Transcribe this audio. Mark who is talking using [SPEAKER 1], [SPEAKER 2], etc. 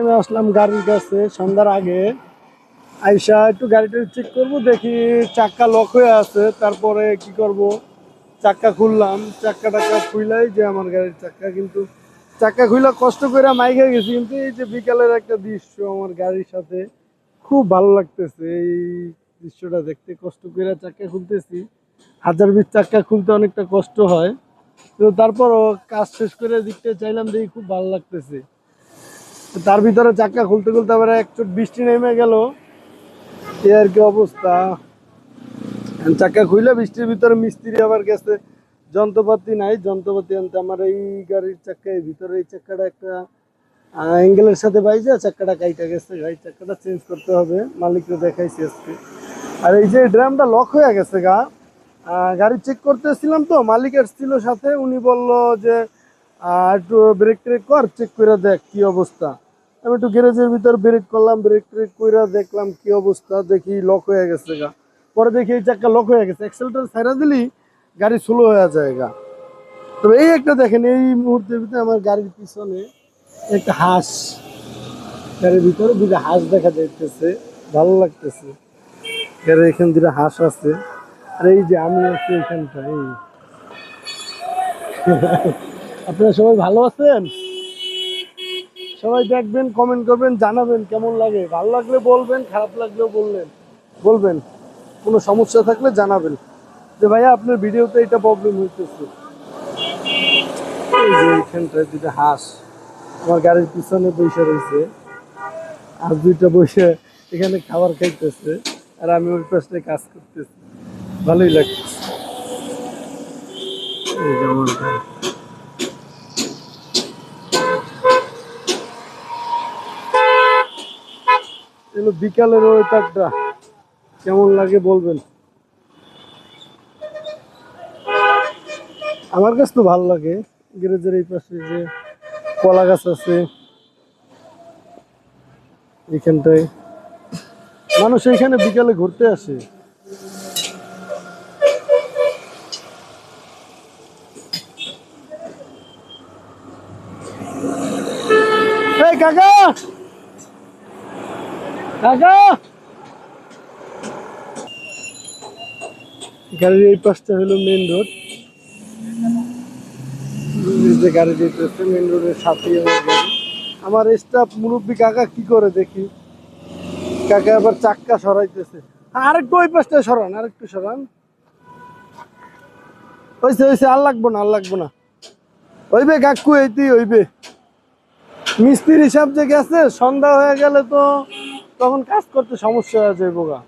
[SPEAKER 1] আমি আসলাম গাড়ির কাছে সন্ধ্যার আগে। আইসা একটু গাড়িটা চেক করব, দেখি চাক্কা লক হয়ে আছে, তারপরে কি করব? চাক্কা খুললাম চাক্কা টাক্কা খুইলাই যে আমার গাড়ির চাক্কা কিন্তু চাক্কা খুইলা কষ্ট করে মাইকে গেছি, কিন্তু এই যে বিকালের একটা দৃশ্য আমার গাড়ির সাথে খুব ভালো লাগতেছে। এই দৃশ্যটা দেখতে কষ্ট করে চাক্কা খুলতেছি। হাজার বিশ চাক্কা খুলতে অনেকটা কষ্ট হয়। তো তারপরও কাজ শেষ করে দিকতে চাইলাম, দেখি খুব ভালো লাগতেছে। তার ভিতরে চাক্কা খুলতে খুলতে আবার একটু বৃষ্টি নেমে গেল। এ আর কি অবস্থা। চাক্কা খুইলে বৃষ্টির ভিতরে মিস্ত্রি আবার গেছে। যন্ত্রপাতি নাই, যন্ত্রপাতি আনতে আমার এই গাড়ির চাক্কা এই ভিতরে এই চাক্কাটা একটা অ্যাঙ্গেলের সাথে বাইজে চাক্কাটা কাইটা গেছে। গাড়ির চাক্কাটা চেঞ্জ করতে হবে, মালিককে দেখাইছি আজকে। আর এই যে ড্রামটা লক হয়ে গেছে গা গাড়ি চেক করতেছিলাম তো, মালিক এসেছিল সাথে, উনি বলল যে একটু ব্রেক ট্রেক কর চেক করে দেখ কি অবস্থা। আমি একটু গ্যারেজের ভিতর ব্রেক করলাম, ব্রেক ট্রেক কইরা দেখলাম কি অবস্থা, দেখি লক হয়ে গেছে গা। পরে দেখি এই চাকা লক হয়ে গেছে এক্সেলটার ছাইরা দিলি গাড়ি স্লো হয়ে যায় গা। তবে এই একটা দেখেন, এই মুহূর্তের ভিতরে আমার গাড়ির পিছনে একটা হাঁস, গাড়ির ভিতরে দুটো হাঁস দেখা যাইতেছে, ভালো লাগতেছে। গাড়ির এখানে দুটো হাঁস আছে, আর এই যে আমি আছি এখানটা এই আপনারা সবাই ভালো আছেন? সবাই দেখবেন কমেন্ট করবেন, জানাবেন কেমন লাগে। ভালো লাগলে বলবেন, খারাপ লাগলেও বললেন, বলবেন। কোনো সমস্যা থাকলে জানাবেন। যে ভাইয়া, আপনার ভিডিওতে এটা প্রবলেম হইতেছে। এই যে এইখানটায় দুটো হাঁস, আমার গাড়ির পিছনে বসে রয়েছে। আর দুইটা বসে এখানে খাবার খাইতেছে, আর আমি ওই পাশে কাজ করতেছি। ভালোই লাগতেছে। এই যে আমার গাড়ি। এগুলো বিকালের ওয়েদারটা। কেমন লাগে বলবেন? আমার কাছে তো ভালো লাগে। গ্যারেজের এই পাশে যে কলা গাছ আছে, এখানটায়। মানুষ এখানে বিকালে ঘুরতে আসে। কাকা! গাড়ির এই পাশটা হলো মেন রোড যে গাড়ি যেতেছে মেন রোডের সাথেই আমার স্টাফ মুরব্বী কাকা কি করে দেখি? কাকা আবার চাক্কা সরাইতেছে। আরেকটু ওই পাশটা সরান, আরেকটু সরান। হয়েছে হয়েছে আর লাগবো না, আর লাগবো না। ওইবে কাকু, এইতেই হইবে। মিস্ত্রির হিসাব যে গেছে, সন্ধ্যা হয়ে গেলে তো তখন কাজ করতে সমস্যা হয়ে যায় গা